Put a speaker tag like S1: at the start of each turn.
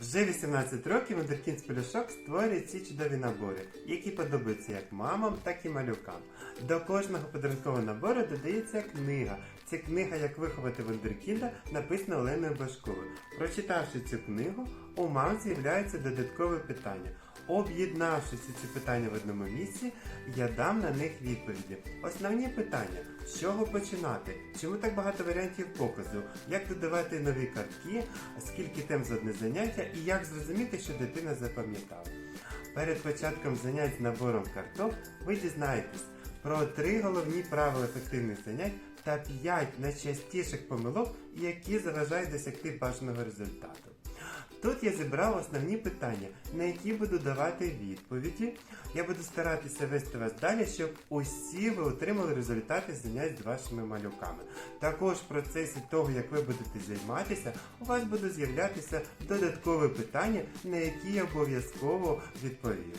S1: Вже 18 років Вундеркінс Пелюшок створює ці чудові набори, які подобаються як мамам, так і малюкам. До кожного подарункового набору додається книга. Це книга Як виховати Вундеркінда написана Оленою Башковою. Прочитавши цю книгу, у мам з'являються додаткові питання. Об'єднавши всі ці питання в одному місці, я дам на них відповіді. Основні питання: з чого починати? Чому так багато варіантів показу? Як додавати нові картки? Скільки тем з одне заняття і як зрозуміти, що дитина запам'ятала? Перед початком занять з набором карток ви дізнаєтесь про три головні правила ефективних занять та п'ять найчастіших помилок, які заважають досягти бажаного результату. Тут я зібрав основні питання, на які буду давати відповіді. Я буду старатися вести вас далі, щоб усі ви отримали результати занять з вашими малюками. Також в процесі того, як ви будете займатися, у вас будуть з'являтися додаткові питання, на які я обов'язково відповім.